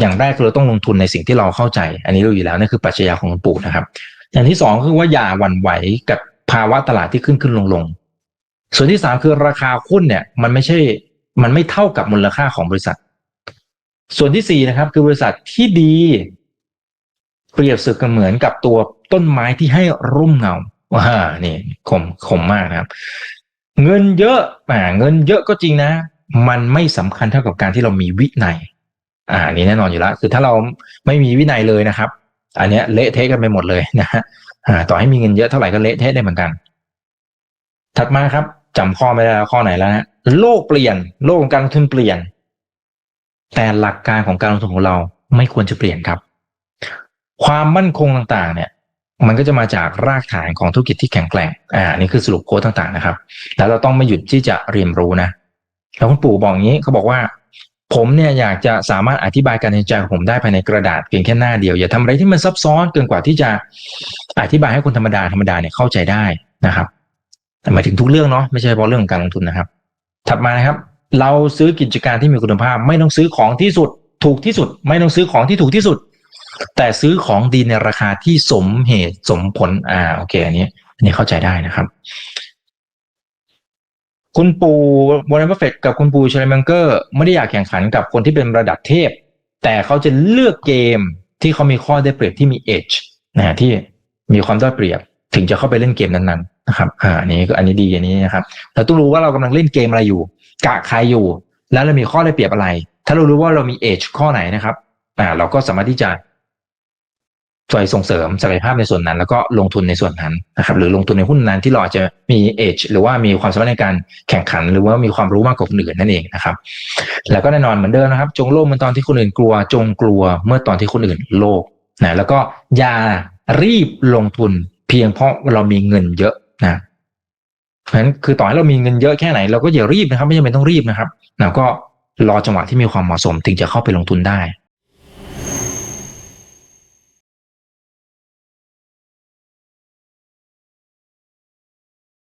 อย่างแรกคือเราต้องลงทุนในสิ่งที่เราเข้าใจ อันนี้รู้อยู่แล้วนั่นคือปรัชญาของหลวงปู่นะครับ อย่างที่สองคือว่าอย่าหวั่นไหวกับภาวะตลาดที่ขึ้นขึ้นลงลงส่วนที่สามคือราคาหุ้นเนี่ย มันไม่ใช่ มันไม่เท่ากับมูลค่าของบริษัท ส่วนที่สี่นะครับ คือบริษัทที่ดี เปรียบเสมือนเหมือนกับตัวต้นไม้ที่ให้ร่มเงาว้านี่คมคมมากนะครับ เงินเยอะอ่าเงินเยอะก็จริงนะ มันไม่สำคัญเท่ากับการที่เรามีวินัย อ่าอันนี้แน่นอนอยู่แล้วคือถ้าเราไม่มีวินัยเลยนะครับ อันเนี้ยเละเทะกันไปหมดเลยนะฮะต่อให้มีเงินเยอะเท่าไหร่ก็เละเทะได้เหมือนกัน ถัดมาครับจำข้อไม่ได้แล้วข้อไหนแล้วนะโลกเปลี่ยน โลกของการลงทุนเปลี่ยน แต่หลักการของการลงทุนของเราไม่ควรจะเปลี่ยนครับ ความมั่นคงต่างๆ เนี่ย มันก็จะมาจากรากฐานของธุรกิจที่แข็งแกร่ง อ่านี่คือสรุปโค้ดต่างๆนะครับ แล้วเราต้องไม่หยุดที่จะเรียนรู้นะแล้วคุณปู่บอกอย่างนี้เขาบอกว่า ผมเนี่ยอยากจะสามารถอธิบายการตัดสินใจของผมได้ภายในกระดาษเพียงแค่หน้าเดียว อย่าทำอะไรที่มันซับซ้อนเกินกว่าที่จะอธิบายให้คนธรรมดาธรรมดาเนี่ยเข้าใจได้นะครับแต่หมายถึงทุกเรื่องเนาะไม่ใช่เฉพาะเรื่องของการลงทุนนะครับ ถัดมานะครับ เราซื้อกิจการที่มีคุณภาพ ไม่ต้องซื้อของที่สุด ถูกที่สุด ไม่ต้องซื้อของที่ถูกที่สุด แต่ซื้อของดีในราคาที่สมเหตุสมผลอ่าโอเคอันนี้อันนี้เข้าใจได้นะครับ คุณปูวอร์เรนบัฟเฟตกับคุณปูเชลมังเกอร์ไม่ได้อยากแข่งขันกับคนที่เป็นระดับเทพ แต่เขาจะเลือกเกมที่เขามีข้อได้เปรียบที่มี edge นะที่มีความได้เปรียบถึงจะเข้าไปเล่นเกมนั้นๆนะครับ อ่าอันนี้ก็อันนี้ดีอันนี้นะครับเราต้องรู้ว่าเรากำลังเล่นเกมอะไรอยู่ กะใครอยู่ แล้วเรามีข้อได้เปรียบอะไร ถ้าเรารู้ว่าเรามี edge ข้อไหนนะครับ อ่า เราก็สามารถที่จะ ช่วยส่งเสริมศักยภาพในส่วนนั้น แล้วก็ลงทุนในส่วนนั้นนะครับหรือลงทุนในหุ้นนั้นที่เราอาจจะมี edge หรือว่ามีความสามารถในการแข่งขัน หรือว่ามีความรู้มากกว่าคนอื่นนั่นเองนะครับ แล้วก็แน่นอนเหมือนเดิมนะครับ จงโลภเมื่อตอนที่คนอื่นกลัว จงกลัวเมื่อตอนที่คนอื่นโลภนะแล้วก็อย่ารีบลงทุนเพียงเพราะเรามีเงินเยอะนะเพราะฉะนั้นคือต่อให้เรามีเงินเยอะแค่ไหนเราก็อย่ารีบนะครับ ไม่จำเป็นต้องรีบนะครับเราก็รอจังหวะที่มีความเหมาะสมถึงจะเข้าไปลงทุนได้